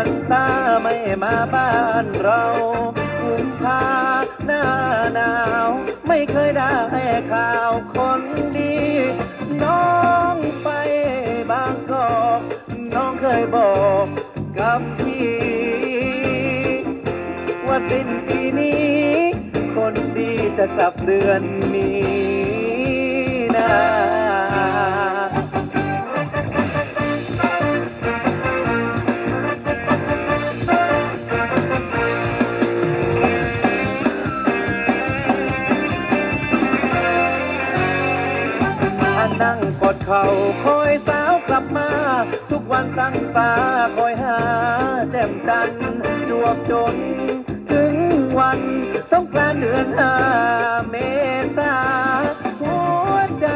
ันตาไม่มาบ้านเรากุมภาหน้าหนาว ไม่เคยได้ข่าวคนดี น้องไปบางกอกน้องเคยบอกกับพี่ ว่าสิ้นปีนี้ คนดีจะกลับเดือนมีน นนั่งกอดเข่าคอยสาวกลับมา ทุกวันตั้งตาคอยหาแจ่มจันจวบจน ถึงวันสงกรานต์เดือนห้าเมษาหัวใจ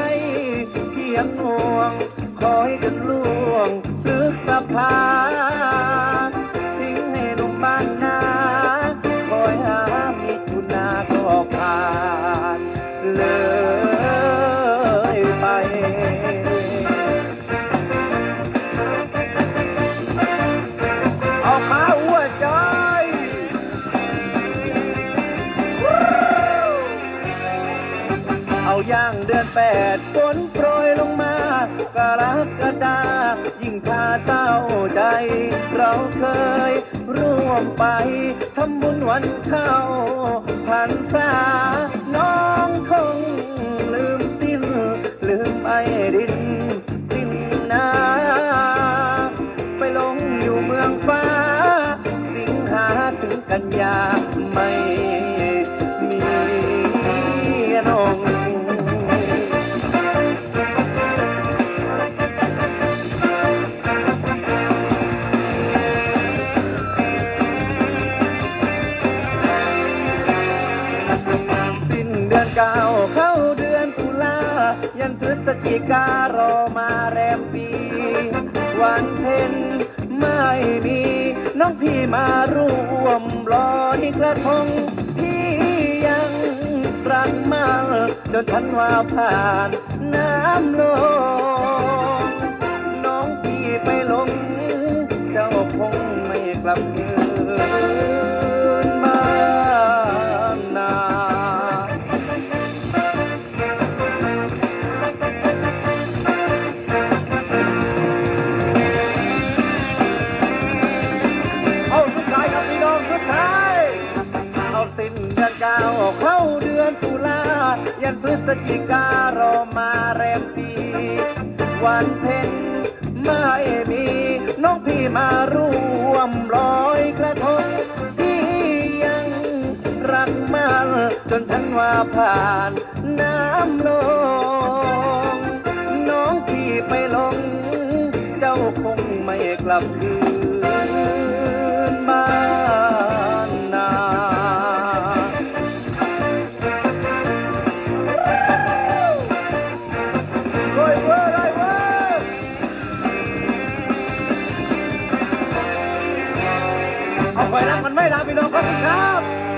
เพียงห่วง คอยจนล่วงพฤษภา เอาขาหัวใจเอาย่างเดือนแปดฝนโปรยลงมากระกฎายิ่งพาเศร้าใจ เราเคยร่วมไปทำบุญวันเข้าพันษา อนเก้าเข้าเดือนตุลายันพฤศจิการอมาแรมปี วันเพ็ญไม่มี น้องพี่มาร่วมลอยกระทงพี่ยังรักมาจนทันว่าผ่านน้ำลง กเข้าเดือนตุลายันพฤศจิการอมาแรมปีวันเพ็ญไม่มีน้องพี่มาร่วมลอยกระทงพี่ยังรักมันจนทันว่าผ่านน้ำลง น้องพี่ไปหลง เจ้าคงไม่กลับคืน เอาไปรักมันไม่ลาพี่น้องครับพี่ครับ